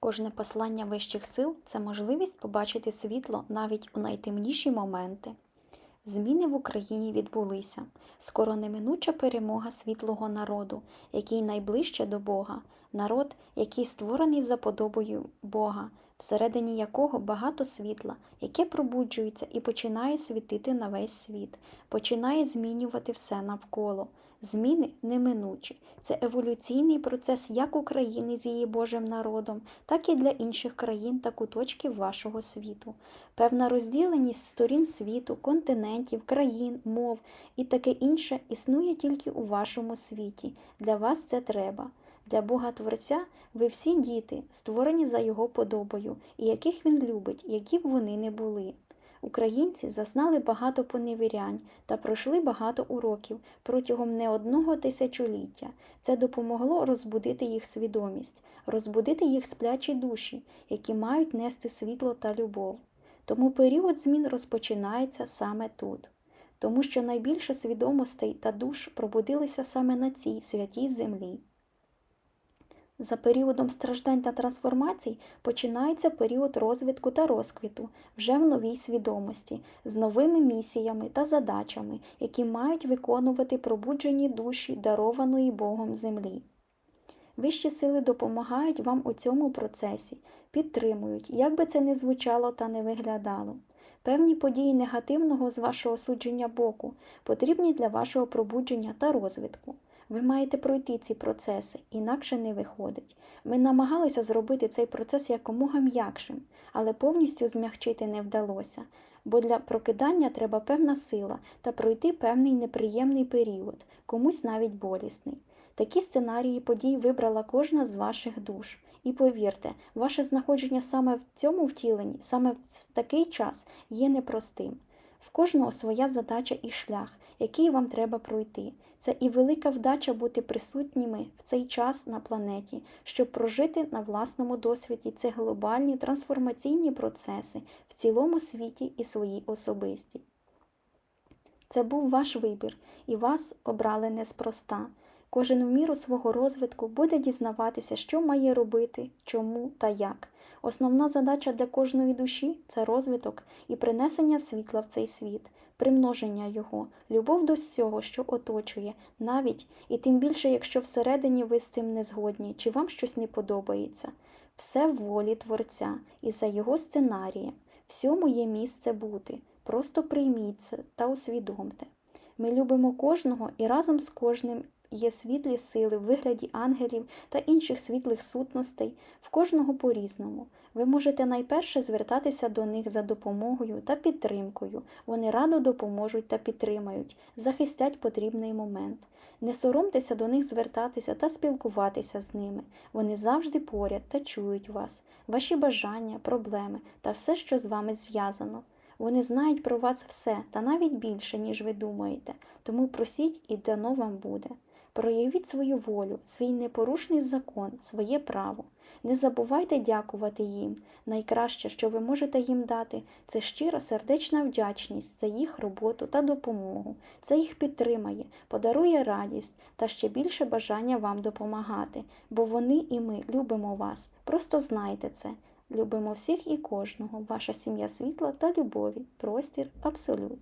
Кожне послання вищих сил це можливість побачити світло навіть у найтемніші моменти. Зміни в Україні відбулися. Скоро неминуча перемога світлого народу, який найближче до Бога, народ, який створений за подобою Бога, всередині якого багато світла, яке пробуджується і починає світити на весь світ, починає змінювати все навколо. Зміни неминучі. Це еволюційний процес як України з її Божим народом, так і для інших країн та куточків вашого світу. Певна розділеність сторін світу, континентів, країн, мов і таке інше існує тільки у вашому світі. Для вас це треба. Для Бога Творця ви всі діти, створені за Його подобою, і яких Він любить, які б вони не були. Українці зазнали багато поневірянь та пройшли багато уроків протягом не одного тисячоліття. Це допомогло розбудити їх свідомість, розбудити їх сплячі душі, які мають нести світло та любов. Тому період змін розпочинається саме тут, тому що найбільше свідомостей та душ пробудилися саме на цій святій землі. За періодом страждань та трансформацій починається період розвитку та розквіту вже в новій свідомості, з новими місіями та задачами, які мають виконувати пробуджені душі дарованої Богом землі. Вищі сили допомагають вам у цьому процесі, підтримують, як би це не звучало та не виглядало. Певні події негативного з вашого судження боку потрібні для вашого пробудження та розвитку. Ви маєте пройти ці процеси, інакше не виходить. Ми намагалися зробити цей процес якомога м'якшим, але повністю змягчити не вдалося, бо для прокидання треба певна сила та пройти певний неприємний період, комусь навіть болісний. Такі сценарії подій вибрала кожна з ваших душ. І повірте, ваше знаходження саме в цьому втіленні, саме в такий час є непростим. В кожного своя задача і шлях, який вам треба пройти. Це і велика вдача бути присутніми в цей час на планеті, щоб прожити на власному досвіді ці глобальні трансформаційні процеси в цілому світі і своїй особисті. Це був ваш вибір, і вас обрали неспроста. Кожен в міру свого розвитку буде дізнаватися, що має робити, чому та як. Основна задача для кожної душі це розвиток і принесення світла в цей світ, примноження його, любов до всього, що оточує, навіть і тим більше, якщо всередині ви з цим не згодні, чи вам щось не подобається. Все в волі Творця і за його сценарієм. Всьому є місце бути. Просто прийміть це та усвідомте. Ми любимо кожного і разом з кожним є світлі сили в вигляді ангелів та інших світлих сутностей, в кожного по-різному. Ви можете найперше звертатися до них за допомогою та підтримкою. Вони радо допоможуть та підтримають, захистять потрібний момент. Не соромтеся до них звертатися та спілкуватися з ними. Вони завжди поряд та чують вас, ваші бажання, проблеми та все, що з вами зв'язано. Вони знають про вас все та навіть більше, ніж ви думаєте, тому просіть і дано вам буде. Проявіть свою волю, свій непорушний закон, своє право. Не забувайте дякувати їм. Найкраще, що ви можете їм дати, це щира сердечна вдячність за їх роботу та допомогу. Це їх підтримає, подарує радість та ще більше бажання вам допомагати, бо вони і ми любимо вас. Просто знайте це. Любимо всіх і кожного, ваша сім'я світла та любові, простір, абсолют.